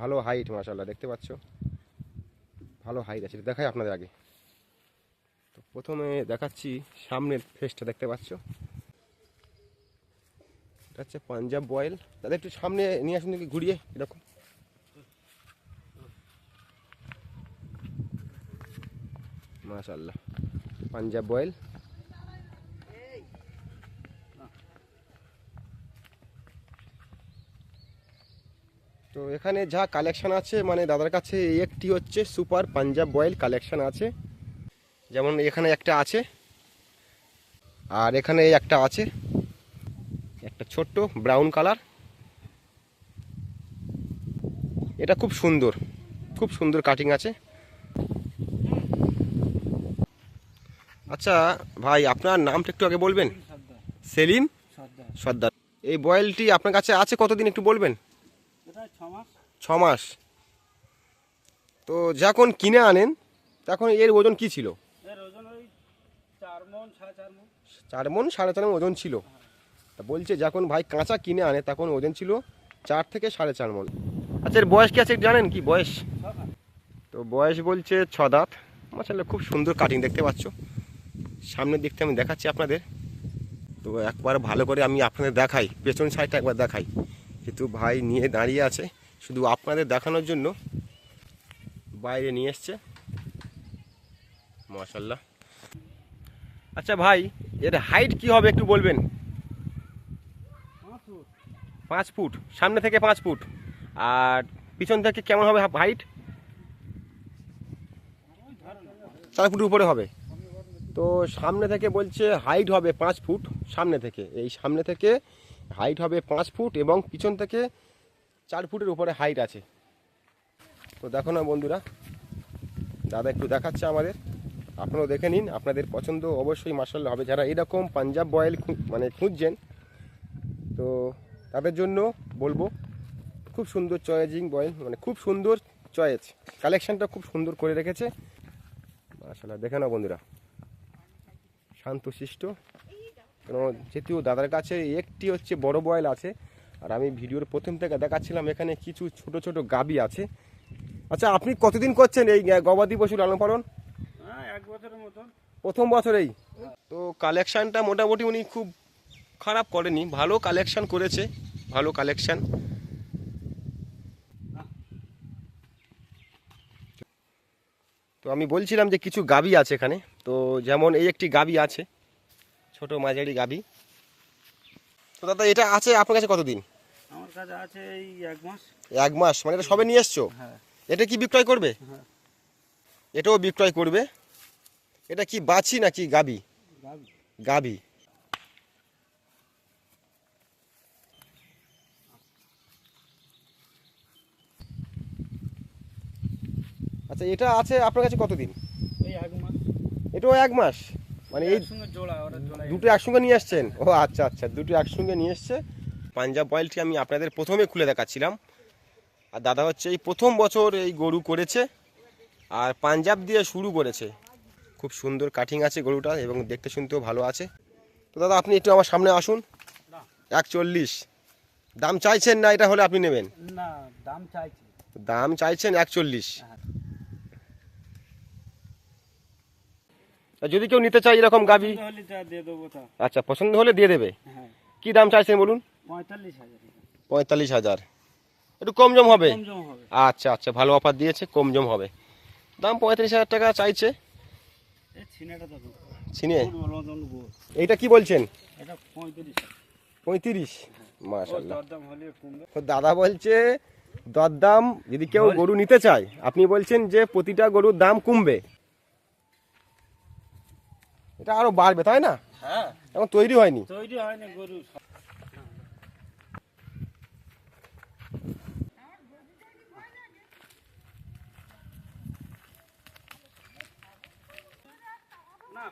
ভালো হাইট মাশাল্লাহ দেখতে পাচ্ছ? ভালো হাইট আছে দেখাই আপনাদের আগে। তো প্রথমে দেখাচ্ছি সামনের ফেসটা দেখতে পাচ্ছ? এটা হচ্ছে পাঞ্জাব বয়েল। দাদা, একটু সামনে নিয়ে আসুন দেখি, ঘুরিয়ে, এরকম। মাশাল্লাহ পাঞ্জাব বয়েল। তো এখানে যা কালেকশান আছে মানে দাদার কাছে একটি হচ্ছে সুপার পাঞ্জাব বয়েল কালেকশান আছে। যেমন এখানে একটা আছে আর এখানে এই একটা আছে একটা ছোট্ট ব্রাউন কালার এটা খুব সুন্দর খুব সুন্দর কাটিং আছে। আচ্ছা ভাই আপনার নামটা একটু আগে বলবেন? সেলিম? সর্দার এই বয়েলটি আপনার কাছে আছে কতদিন একটু বলবেন? ছ মাস। তো যখন কিনে আনেন তখন এর ওজন কি ছিল? ওজন চার মন সাড়ে চার মন। ওজন ছিল। তা বলছে যখন ভাই কাঁচা কিনে আনে তখন ওজন ছিল চার থেকে সাড়ে চার মন। আচ্ছা এর বয়স কি আছে জানেন কি বয়স? তো বয়স বলছে ছ দাঁত মাসাল্লাহ খুব সুন্দর কাটিং দেখতে পাচ্ছ। সামনের দিকটা আমি দেখাচ্ছি আপনাদের। তো একবার ভালো করে আমি আপনাদের দেখাই পেছন সাইডটা একবার দেখাই। যেহেতু ভাই নিয়ে দাঁড়িয়ে আছে। শুধু আপনাদের দেখানোর জন্য বাইরে নিয়ে এসছে। মাশাল্লাহ আচ্ছা ভাই এর হাইট কি হবে একটু বলবেন? পাঁচ ফুট। সামনে থেকে পাঁচ ফুট। আর পিছন থেকে কেমন হবে হাইট চার ফুটের উপরে হবে। তো সামনে থেকে বলছে হাইট হবে পাঁচ ফুট সামনে থেকে। এই সামনে থেকে হাইট হবে পাঁচ ফুট এবং পিছন থেকে চার ফুটের উপরে হাইট আছে। তো দেখো না বন্ধুরা, দাদা একটু দেখাচ্ছে আমাদের। আপনারাও দেখে নিন, আপনাদের পছন্দ অবশ্যই মার্শাল হবে। যারা এরকম পাঞ্জাব বয়েল মানে খুঁজছেন, তো তাদের জন্য বলব, খুব সুন্দর চয়েজিং বয়েল মানে খুব সুন্দর চয়েস কালেকশানটা খুব সুন্দর করে রেখেছে। মাশাল্লাহ দেখে নাও বন্ধুরা। শান্তশিষ্ট। যেহেতু দাদার কাছে একটি হচ্ছে বড় বয়েল আছে আর আমি ভিডিওর প্রথম থেকে দেখাচ্ছিলাম এখানে কিছু ছোট ছোট গাবি আছে। আচ্ছা আপনি কতদিন করছেন এই গবাদি পশু লালন পালন? হ্যাঁ প্রথম বছরেই? তো কালেকশানটা মোটামুটি উনি খুব খারাপ করেনি ভালো কালেকশন করেছে ভালো কালেকশন। তো আমি বলছিলাম যে কিছু গাবি আছে এখানে তো যেমন এই একটি গাবি আছে। ছোট মাঝারি গাবি তো দাদা এটা আছে আপনার কাছে কতদিন? আমার কাছে আছে এই এক মাস। এক মাস মানে এটা সবে নিয়ে এসছো? হ্যাঁ। এটা কি বিক্রয় করবে? হ্যাঁ। এটাও বিক্রয় করবে। এটা কি বাছি নাকি গাবি গাবি গাবি আচ্ছা এটা আছে আপনার কাছে কতদিন? এই এক মাস। এটাও এক মাস? মানে এই দুটো একসঙ্গে নিয়ে আসছেন? ও আচ্ছা আচ্ছা দুটো একসঙ্গে নিয়ে এসছে। পাঞ্জাব বয়েলটি আমি আপনাদের প্রথমে খুলে দেখাচ্ছিলাম। আর দাদা হচ্ছে এই প্রথম বছর এই গরু করেছে আর পাঞ্জাব দিয়ে শুরু করেছে। খুব সুন্দর কাটিং আছে গরুটা এবং দেখতে শুনতেও ভালো আছে। তো দাদা আপনি একটু আমার সামনে আসুন। না। এক চল্লিশ দাম চাইছেন না এটা হলে আপনি নেবেন? না দাম চাইছি। দাম চাইছেন একচল্লিশ। যদি কেউ নিতে চায় এরকম গাবি তা। আচ্ছা পছন্দ হলে দিয়ে দেবে? হ্যাঁ। কি দাম চাইছেন বলুন? পঁয়তাল্লিশ হাজার একটু কম জম হবে? আচ্ছা আচ্ছা ভালো অফার দিয়েছে কম জম হবে। দাম পঁয়ত্রিশ হাজার টাকা চাইছে। গোল এইটা কি বলছেন? পঁয়ত্রিশ। তো দাদা বলছে দরদাম যদি কেউ গরু নিতে চায় আপনি বলছেন যে প্রতিটা গরুর দাম কমবে। এটা আরও বাড়বে তাই না? হ্যাঁ। এখন তৈরি হয়নি। তৈরি হয়নি গরু। না।